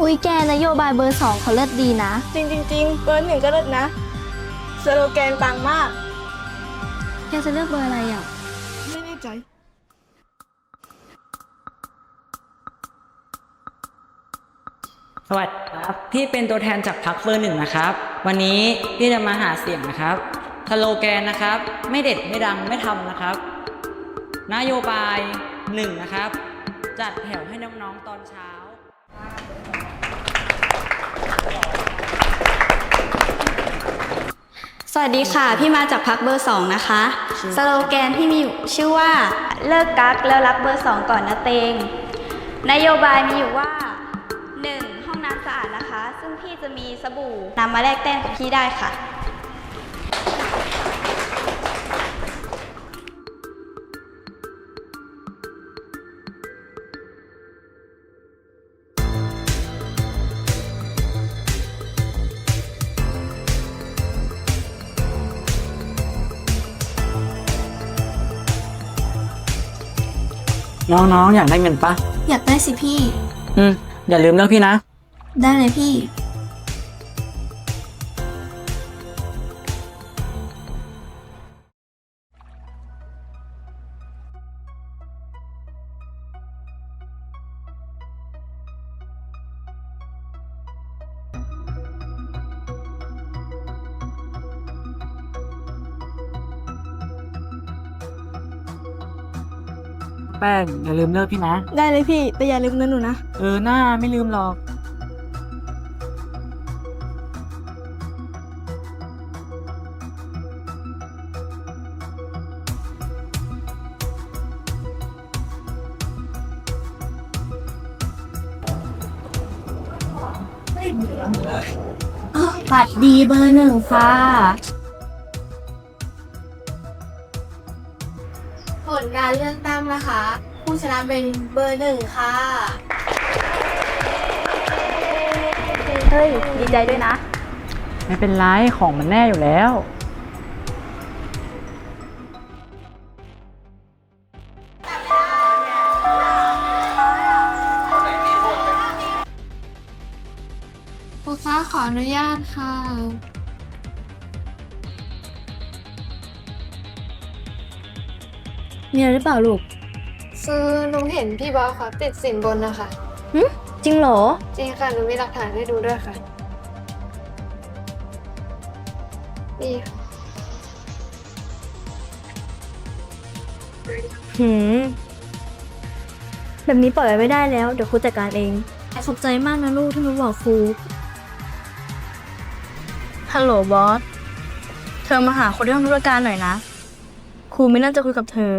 อุ๊ยแกนโยบายเบอร์สองเขาเลิศดีนะ จริงจริงจริงเบอร์หนึ่งก็เลิศนะสโลแกนปังมาก แกจะเลือกเบอร์อะไรอะ ไม่แน่ใจ สวัสดีครับ พี่เป็นตัวแทนจากพรรคเบอร์หนึ่งนะครับ วันนี้พี่จะมาหาเสียงนะครับสโลแกนนะครับ ไม่เด็ดไม่ดังไม่ทำนะครับ นโยบายหนึ่งนะครับ จัดแถวให้น้องๆตอนเช้า ส วัสดีค่ะ พี่มาจากพักเบอร์สองนะคะสโลแกนที่มีอยู่ชื่อว่าเลิกกักแล้วรักเบอร์สองก่อนนะเตง นโยบายมีอยู่ว่า 1. ห้องน้ำสะอาดนะคะ ซึ่งพี่จะมีสบู่นำมาแลกแต้มกับพี่ได้ค่ะ น้องๆ อยากได้เงินปะอยากได้สิพี่ อืม อย่าลืมเลือกพี่นะ ได้เลยพี่ แป้งอย่าลืมเลือกพี่นะ ได้เลยพี่ แต่อย่าลืมเงินหนูนะ เออหน้าไม่ลืมหรอก บัตรดีเบอร์หนึ่งค่ะ การเลือกตั้งนะคะ ผู้ชนะเป็นเบอร์หนึ่งค่ะ เฮ้ย ดีใจด้วยนะ ไม่เป็นไร ของมันแน่อยู่แล้ว ครูคะขออนุญาตค่ะ มีอะไรหรือเปล่าลูกคือหนูเห็นพี่บอสเขาติดสินบนนะคะจริงเหรอ จริงค่ะหนูมีหลักฐานให้ดูด้วยค่ะนี่ค่ะหืม แบบนี้ปล่อยไว้ไม่ได้แล้ว เดี๋ยวครูจัดการเอง ขอบใจมากนะลูกที่มาบอกครู ฮัลโหลบอส เธอมาหาคนที่ห้องธุรการหน่อยนะ ครูไม่น่าจะคุยกับเธอ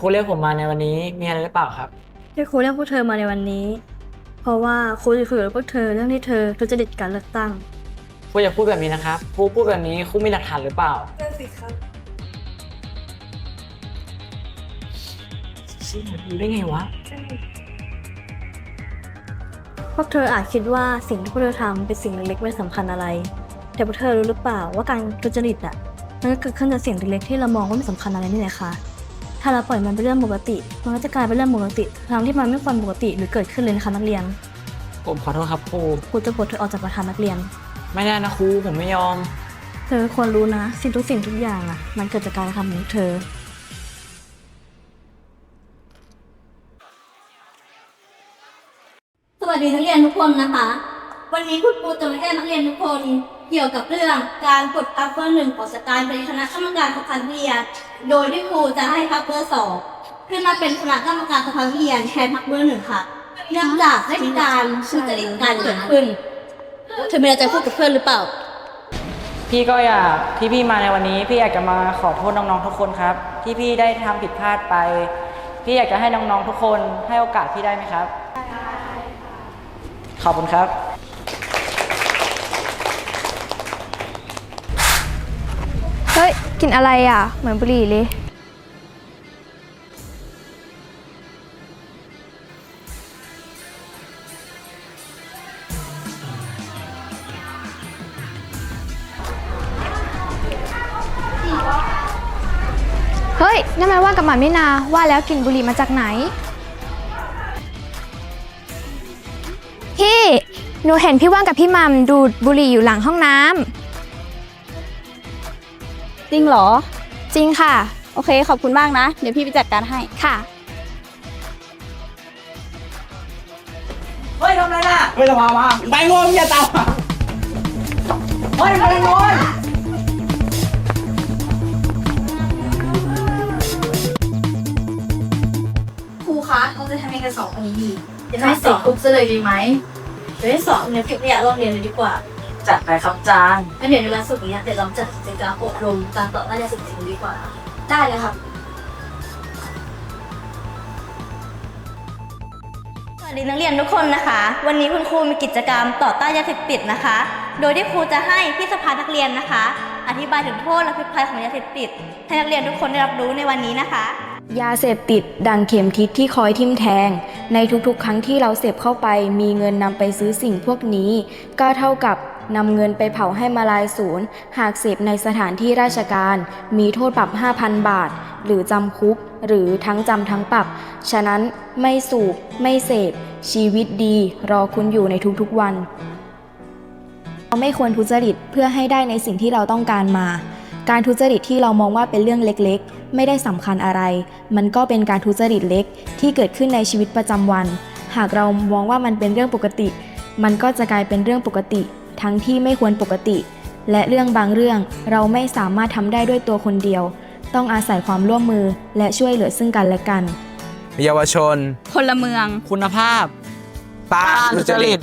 ครูเรียกผมมาในวันนี้มีอะไรหรือเปล่าครับ ที่ครูเรียกพวกเธอมาในวันนี้ เพราะว่าครูจะคุยกับพวกเธอเรื่องที่เธอทุจริตการเลือกตั้ง ครูอย่าพูดแบบนี้นะครับครูพูดแบบนี้ครูมีหลักฐานหรือเปล่า นั่นสิครับชี้มันรู้ได้ไงวะ พวกเธออาจคิดว่าสิ่งที่พวกเธอทำเป็นสิ่งเล็กๆไม่สำคัญอะไร แต่พวกเธอรู้หรือเปล่าว่าการทุจริตอะมันก็เกิดขึ้นจากสิ่งเล็กๆที่เรามองว่าไม่สำคัญอะไรนี่แหละค่ะ ถ้าเราปล่อยมันเป็นเรื่องปกติ มันก็จะกลายเป็นเรื่องปกติทั้งที่มันไม่ควรปกติหรือเกิดขึ้นเลยนะคะนักเรียนผมขอโทษครับครูครูจะปลดเธอออกจากประธานนักเรียน ไม่ได้นะครูผมไม่ยอม เธอควรรู้นะ สิ่งทุกสิ่งทุกอย่างอะ มันเกิดจากการกระทำของเธอ สวัสดีนักเรียนทุกคนนะคะ วันนี้คุณครูจะมาแก้นักเรียนทุกคน เกี่ยวกับเรื่องการกดอัพเบอร์หนึ่งของสการเป็นคณะกรรมการสภาเรียนโดยที่ครูจะให้พักเบอร์สองขึ้นมาเป็นคณะกรรมการสภาเรียนแทนพักเบอร์หนึ่งค่ะเนื่องจากได้มีการทุจริตการเกิดขึ้นเธอมีอะไรจะพูดกับเพื่อนหรือเปล่า พี่ก็อยากที่พี่มาในวันนี้ พี่อยากจะมาขอโทษน้องๆทุกคนครับ ที่พี่ได้ทำผิดพลาดไป พี่อยากจะให้น้องๆทุกคนให้โอกาสพี่ได้ไหมครับ ขอบคุณครับ ฮ้ยกินอะไรอะ เหมือนบุหรี่เลย เฮ้ยนั่นมันว่านกับหมันไม่นา ว่าแล้วกลิ่นบุหรี่มาจากไหน พี่ หนูเห็นพี่ว่านกับพี่มัมดูดบุหรี่อยู่หลังห้องน้ำ จริงเหรอ จริงค่ะ โอเค ขอบคุณมากนะ เดี๋ยวพี่ไปจัดการให้ ค่ะ เฮ้ยทำอะไรน่ะไม่ต้องมามาไปงงอย่าตามมาเฮ้ยไปโน่นครูคะเราจะทำยังไงกับสองคนนี้ดีจะให้สอบคุกซะเลยดีไหมเดี๋ยวให้สอบเนี่ยเก็บขยะโรงเรียนเลยดีกว่า จัดไปครับจานงั้นเดี๋ยวในวันศุกร์นี้เดี๋ยวเราจัดกิจกรรมอบรมการต่อต้านยาเสพติดดีกว่า ได้เลยครับ สวัสดีนักเรียนทุกคนนะคะ วันนี้คุณครูมีกิจกรรมต่อต้านยาเสพติดนะคะ โดยที่ครูจะให้พี่สภานักเรียนนะคะ อธิบายถึงโทษและพิษภัยของยาเสพติดให้นักเรียนทุกคนได้รับรู้ในวันนี้นะคะ ยาเสพติดดังเข็มทิศที่คอยทิ่มแทง ในทุกๆ ครั้งที่เราเสพเข้าไป มีเงินนำไปซื้อสิ่งพวกนี้ ก็เท่ากับ นำเงินไปเผาให้มาลายศูนย์ หากเสพในสถานที่ราชการ มีโทษปรับ 5,000 บาท หรือจำคุก หรือทั้งจำทั้งปรับ ฉะนั้นไม่สูบ ไม่เสพ ชีวิตดีรอคุณอยู่ในทุกๆวัน เราไม่ควรทุจริตเพื่อให้ได้ในสิ่งที่เราต้องการมา การทุจริตที่เรามองว่าเป็นเรื่องเล็กๆ ไม่ได้สำคัญอะไร มันก็เป็นการทุจริตเล็กที่เกิดขึ้นในชีวิตประจำวัน หากเรามองว่ามันเป็นเรื่องปกติ มันก็จะกลายเป็นเรื่องปกติ ทั้งที่ไม่ควรปกติ และเรื่องบางเรื่องเราไม่สามารถทำได้ด้วยตัวคนเดียว ต้องอาศัยความร่วมมือและช่วยเหลือซึ่งกันและกัน เยาวชน พลเมือง คุณภาพ ปาทุจริต